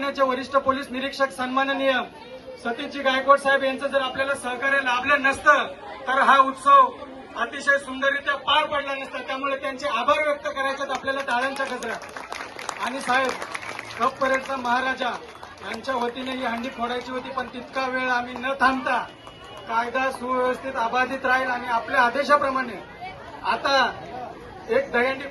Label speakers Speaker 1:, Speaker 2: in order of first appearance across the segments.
Speaker 1: Police निरीक्षक सन्माननीय सतीशजी गायकवाड साहेब यांचं जर आपल्याला सहकार्य लाभलं नसतं तर हा उत्सव अतिशय सुंदररित्या पार पडला नसता. त्यामुळे त्यांचे आभार व्यक्त करायचे आपल्याला टाळ्यांच्या गजरा. आणि साहेब कप परेडचा महाराजा यांच्या वतीने ही हंडी फोडायची होती पण तितका वेळ आम्ही न थांबता कायदा सुव्यवस्थित अबाधित राहील आणि आपल्या आदेशाप्रमाणे आता एक दहीहंडी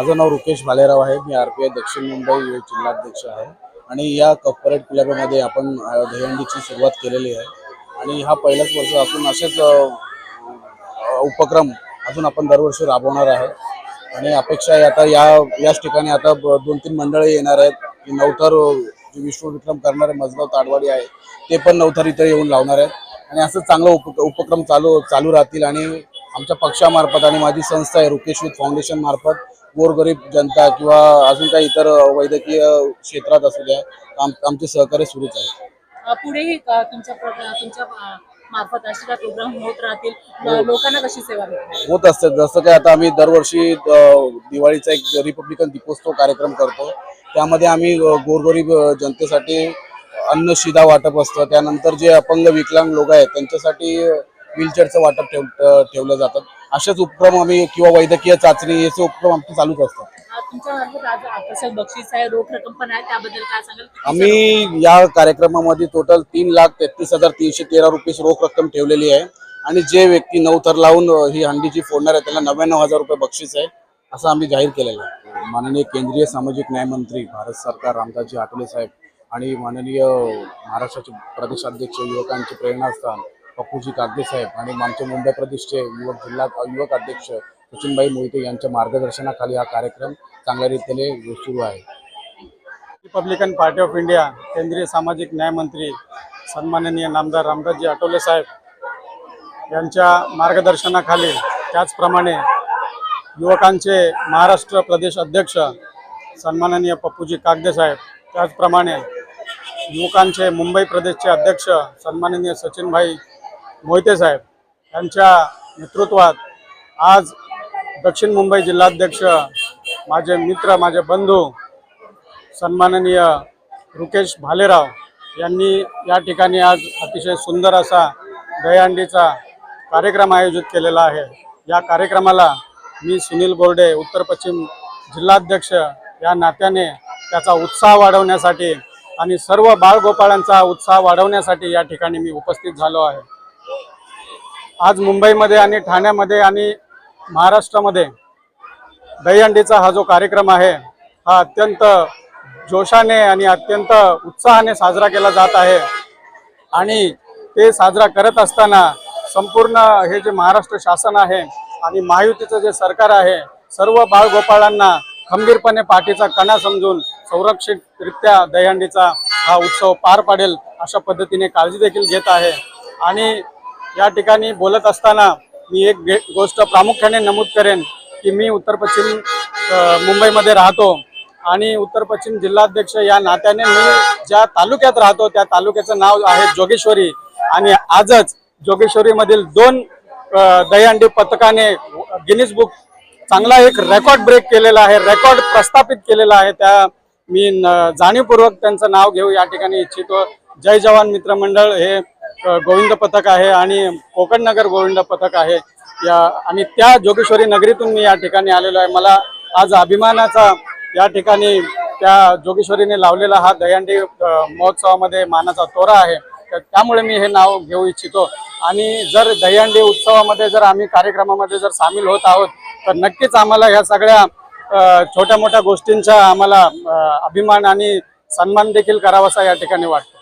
Speaker 2: माझं नाव रुकेश भालेराव आहे. मी आर पी आय दक्षिण मुंबई जिल्हाध्यक्ष आहे. आणि या कॉर्पोरेट क्लबमध्ये आपण दहीहंडीची सुरुवात केलेली आहे. आणि हा पहिलाच वर्ष असून असेच उपक्रम अजून आपण दरवर्षी राबवणार आहे आणि अपेक्षा आहे आता या याच ठिकाणी आता दोन तीन मंडळी येणार आहेत. की नवथर जे जे विश्वविक्रम करणारे मजगाव ताडवाडी आहे ते पण नवथर इथे येऊन लावणार आहेत. आणि असं चांगलं उप उपक्रम चालू चालू राहतील. आणि आमच्या पक्षामार्फत आणि माझी संस्था आहे रुकेश विथ फाउंडेशन मार्फत गोरगरीब जनता किंवा अजून काही इतर वैद्यकीय क्षेत्रात असू द्या आम आमचे सहकार्य सुरूच आहे.
Speaker 3: पुढेही का तुमच्या प्र- तुमच्या अ, मार्फत असे काय प्रोग्राम होत राहतील? ल- लोकांना कशी सेवा मिळते
Speaker 2: होत असते. जसं काय आता आम्ही दरवर्षी अ, दिवाळीचा एक रिपब्लिकन दीपोत्सव कार्यक्रम करतो. त्यामध्ये आम्ही अ, गोरगरीब अ, जनतेसाठी अन्न शिदा वाटप असतं. त्यानंतर जे अपंग विकलांग लोक आहेत त्यांच्यासाठी व्हीलचेअरचं वाटप ठेव ठेवलं जातं. असेच उपक्रम आम्ही किंवा वैद्यकीय चाचणी याचे उपक्रम आमचे चालूच असतात.
Speaker 3: अ, तुमच्या मार्फत आज आकर्षक बक्षीस आहे रोख रक्कम पण आहे त्याबद्दल काय सांगाल?
Speaker 2: आम्ही या कार्यक्रमामध्ये टोटल तीन लाख तेहतीस हजार तीनशे तेरा रुपये रोख रक्कम ठेवलेली आहे. आणि जे व्यक्ती नवथर लावून अ, ही हंडीची फोडणार आहे त्याला नव्याण्णव हजार रुपये बक्षीस आहे असं आम्ही जाहीर केलेलं आहे. माननीय केंद्रीय सामाजिक न्याय मंत्री भारत सरकार रामदासजी आठवले साहेब आणि माननीय महाराष्ट्राचे प्रदेशाध्यक्ष युवकांचे प्रेरणास्थान पप्पूजी कागदे साहेब आणि आमचे मुंबई प्रदेशचे युवक जिल्हा युवक अध्यक्ष सचिनबाई मोहिते यांच्या मार्गदर्शनाखाली हा कार्यक्रम चांगल्या रीतीने सुरू आहे.
Speaker 1: रिपब्लिकन पार्टी ऑफ इंडिया केंद्रीय सामाजिक न्याय मंत्री सन्माननीय नामदार रामदासजी आठवले साहेब यांच्या मार्गदर्शनाखाली त्याचप्रमाणे युवकांचे महाराष्ट्र प्रदेश अध्यक्ष सन्माननीय पप्पूजी कागदे साहेब त्याचप्रमाणे युवकांचे मुंबई प्रदेशचे अध्यक्ष सन्माननीय सचिनभाई मोहिते साहेब यांच्या नेतृत्वात आज दक्षिण मुंबई जिल्हाध्यक्ष माझे मित्र माझे बंधू सन्माननीय रुकेश भालेराव यांनी या ठिकाणी आज अतिशय सुंदर असा दहीहंडीचा कार्यक्रम आयोजित केलेला आहे. या कार्यक्रमाला मी सुनील गोरडे उत्तर पश्चिम जिल्हाध्यक्ष या नात्याने त्याचा उत्साह वाढवण्यासाठी आणि सर्व बाळगोपाळांचा उत्साह वाढवण्यासाठी या ठिकाणी मी उपस्थित झालो आहे. आज मुंबईमध्ये आणि ठाण्यामध्ये आणि महाराष्ट्रामध्ये दहीहंडीचा हा जो कार्यक्रम आहे हा अत्यंत जोशाने आणि अत्यंत उत्साहाने साजरा केला जात आहे. आणि ते साजरा करत असताना संपूर्ण हे जे महाराष्ट्र शासन आहे आणि महायुतीचं जे सरकार आहे सर्व बाळगोपाळांना खंबीरपणे पाठीचा कणा समजून संरक्षितरित्या दहीहंडीचा हा उत्सव पार पाडेल अशा पद्धतीने काळजी देखील घेत आहे. आणि या ठिकाणी बोलत असताना मी एक गोष्ट प्रामुख्याने नमूद करेन की मी उत्तर पश्चिम मुंबईमध्ये राहतो आणि उत्तर पश्चिम जिल्हाध्यक्ष या नात्याने मी ज्या तालुक्यात राहतो त्या तालुक्याचं नाव आहे जोगेश्वरी. आणि आजच जोगेश्वरीमधील दोन दहीहंडी पथकाने गिनीज बुक चांगला एक रेकॉर्ड ब्रेक केलेला आहे रेकॉर्ड प्रस्थापित केलेला आहे. त्या मी न- जाणीवपूर्वक त्यांचं नाव घेऊ या ठिकाणी इच्छितो. जय जवान मित्र मंडळ हे गोविंद पथक आहे आणि कोकण नगर गोविंद पथक आहे. या आणि त्या जोगेश्वरी नगरीतून मी या ठिकाणी आलेलो आहे. मला आज अभिमानाचा या ठिकाणी त्या जोगेश्वरीने लावलेला हा दहीहंडी महोत्सवामध्ये मानाचा तोरा आहे. तर त्यामुळे मी हे नाव घेऊ इच्छितो. आणि जर दहीहंडी उत्सवामध्ये जर आम्ही कार्यक्रमामध्ये जर सामील होत आहोत तर नक्कीच आम्हाला ह्या सगळ्या छोट्या मोठ्या गोष्टींचा आम्हाला अभिमान आणि सन्मान देखील करावासा या ठिकाणी वाटतो.